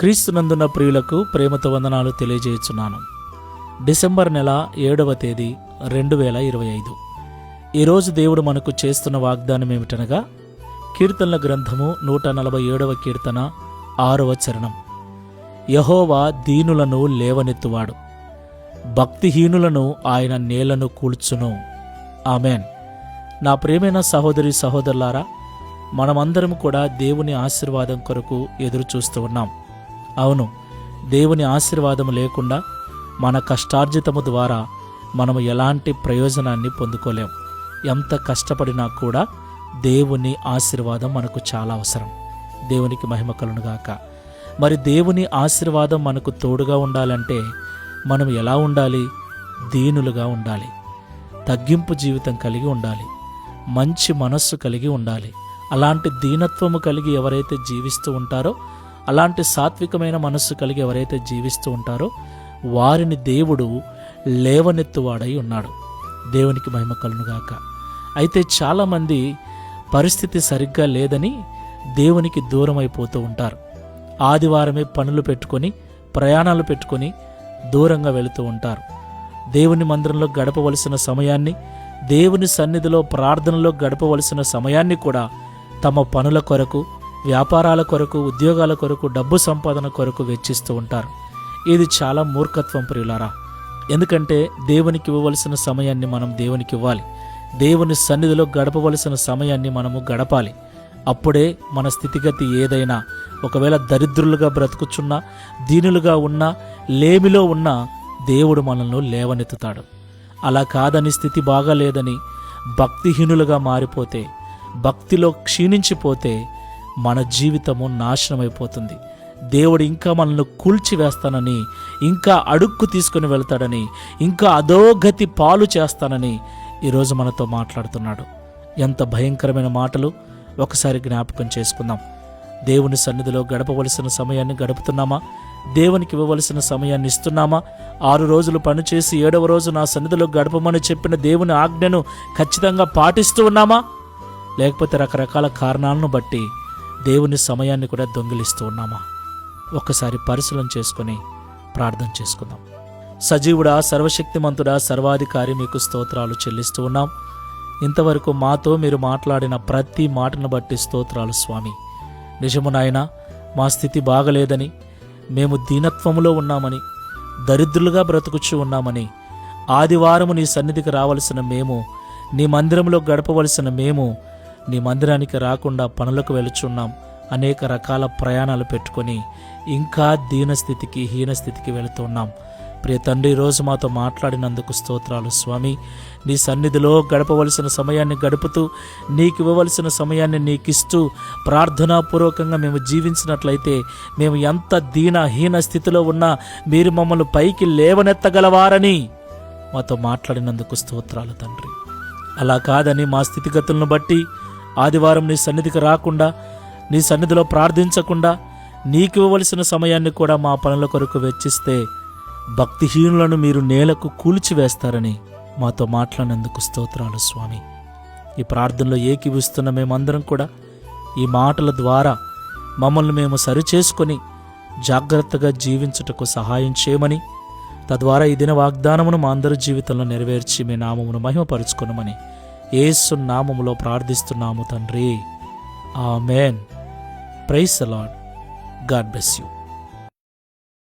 క్రీస్తునందున్న ప్రియులకు ప్రేమతో వందనాలు తెలియజేయుచున్నాను. డిసెంబర్ నెల ఏడవ తేదీ రెండు వేల ఇరవై ఐదు. ఈరోజు దేవుడు మనకు చేస్తున్న వాగ్దానం ఏమిటనగా కీర్తనల గ్రంథము నూట నలభై ఏడవ కీర్తన ఆరవ చరణం. యహోవా దీనులను లేవనెత్తువాడు. భక్తిహీనులను ఆయన నేలను కూల్చును. ఆమెన్. నా ప్రేమైన సహోదరి సహోదరులారా మనమందరం కూడా దేవుని ఆశీర్వాదం కొరకు ఎదురు చూస్తూ ఉన్నాం. అవును దేవుని ఆశీర్వాదము లేకుండా మన కష్టార్జితము ద్వారా మనము ఎలాంటి ప్రయోజనాన్ని పొందుకోలేం. ఎంత కష్టపడినా కూడా దేవుని ఆశీర్వాదం మనకు చాలా అవసరం. దేవునికి మహిమ కలునుగాక మరి దేవుని ఆశీర్వాదం మనకు తోడుగా ఉండాలంటే మనం ఎలా ఉండాలి? దీనులుగా ఉండాలి. తగ్గింపు జీవితం కలిగి ఉండాలి. మంచి మనస్సు కలిగి ఉండాలి. అలాంటి దీనత్వము కలిగి ఎవరైతే జీవిస్తూ ఉంటారో అలాంటి సాత్వికమైన మనస్సు కలిగి ఎవరైతే జీవిస్తూ ఉంటారో వారిని దేవుడు లేవనెత్తువాడై ఉన్నాడు. దేవునికి మహిమ కలునుగాక అయితే చాలామంది పరిస్థితి సరిగ్గా లేదని దేవునికి దూరం అయిపోతూ ఉంటారు. ఆదివారమే పనులు పెట్టుకొని ప్రయాణాలు పెట్టుకొని దూరంగా వెళుతూ ఉంటారు. దేవుని మందిరంలో గడపవలసిన సమయాన్ని దేవుని సన్నిధిలో ప్రార్థనలో గడపవలసిన సమయాన్ని కూడా తమ పనుల కొరకు వ్యాపారాల కొరకు ఉద్యోగాల కొరకు డబ్బు సంపాదన కొరకు వెచ్చిస్తూ ఉంటారు. ఇది చాలా మూర్ఖత్వం ప్రియులారా. ఎందుకంటే దేవునికి ఇవ్వవలసిన సమయాన్ని మనం దేవునికి ఇవ్వాలి. దేవుని సన్నిధిలో గడపవలసిన సమయాన్ని మనము గడపాలి. అప్పుడే మన స్థితిగతి ఏదైనా ఒకవేళ దరిద్రులుగా బ్రతుకుచున్నా దీనులుగా ఉన్నా లేమిలో ఉన్నా దేవుడు మనల్ని లేవనెత్తుతాడు. అలా కాదని స్థితి బాగాలేదని భక్తిహీనులుగా మారిపోతే భక్తిలో క్షీణించిపోతే మన జీవితము నాశనమైపోతుంది. దేవుడు ఇంకా మనల్ని కూల్చివేస్తానని ఇంకా అడుక్కు తీసుకుని వెళ్తాడని ఇంకా అధోగతి పాలు చేస్తానని ఈరోజు మనతో మాట్లాడుతున్నాడు. ఎంత భయంకరమైన మాటలు ఒకసారి జ్ఞాపకం చేసుకుందాం. దేవుని సన్నిధిలో గడపవలసిన సమయాన్ని గడుపుతున్నామా? దేవునికి ఇవ్వవలసిన సమయాన్ని ఇస్తున్నామా? ఆరు రోజులు పనిచేసి ఏడవ రోజు నా సన్నిధిలో గడపమని చెప్పిన దేవుని ఆజ్ఞను ఖచ్చితంగా పాటిస్తూ ఉన్నామా? లేకపోతే రకరకాల కారణాలను బట్టి దేవుని సమయాన్ని కూడా దొంగిలిస్తూ ఉన్నామా? ఒక్కసారి పరిశీలన చేసుకొని ప్రార్థన చేసుకుందాం. సజీవుడా సర్వశక్తిమంతుడా సర్వాధికారి మీకు స్తోత్రాలు చెల్లిస్తూ ఉన్నాం. ఇంతవరకు మాతో మీరు మాట్లాడిన ప్రతి మాటను బట్టి స్తోత్రాలు స్వామి. నిజము నాయన మా స్థితి బాగలేదని మేము దీనత్వములో ఉన్నామని దరిద్రులుగా బ్రతుకుచూ ఉన్నామని ఆదివారము నీ సన్నిధికి రావలసిన మేము నీ మందిరంలో గడపవలసిన మేము నీ మందిరానికి రాకుండా పనులకు వెళుచున్నాం. అనేక రకాల ప్రయాణాలు పెట్టుకొని ఇంకా దీనస్థితికి హీనస్థితికి వెళుతున్నాం. ప్రియ తండ్రి ఈరోజు మాతో మాట్లాడినందుకు స్తోత్రాలు. స్వామి నీ సన్నిధిలో గడపవలసిన సమయాన్ని గడుపుతూ నీకు ఇవ్వవలసిన సమయాన్ని నీకిస్తూ ప్రార్థనాపూర్వకంగా మేము జీవించినట్లయితే మేము ఎంత దీన హీన స్థితిలో ఉన్నా మీరు మమ్మల్ని పైకి లేవనెత్తగలవారని మాతో మాట్లాడినందుకు స్తోత్రాలు తండ్రి. అలా కాదని మా స్థితిగతులను బట్టి ఆదివారం నీ సన్నిధికి రాకుండా నీ సన్నిధిలో ప్రార్థించకుండా నీకు ఇవ్వవలసిన సమయాన్ని కూడా మా పనుల కొరకు వెచ్చిస్తే భక్తిహీనులను మీరు నేలకు కూల్చివేస్తారని మాతో మాట్లాడినందుకు స్తోత్రాలు స్వామి. ఈ ప్రార్థనలో ఏకీవిస్తున్న మేమందరం కూడా ఈ మాటల ద్వారా మమ్మల్ని మేము సరిచేసుకొని జాగ్రత్తగా జీవించుటకు సహాయం చేయమని తద్వారా ఈ దిన వాగ్దానమును మా అందరి జీవితంలో నెరవేర్చి మీ నామమును మహిమపరుచుకునమని ఏసు నామములో ప్రార్థిస్తున్నాము తండ్రి. Amen. Praise the Lord God bless you.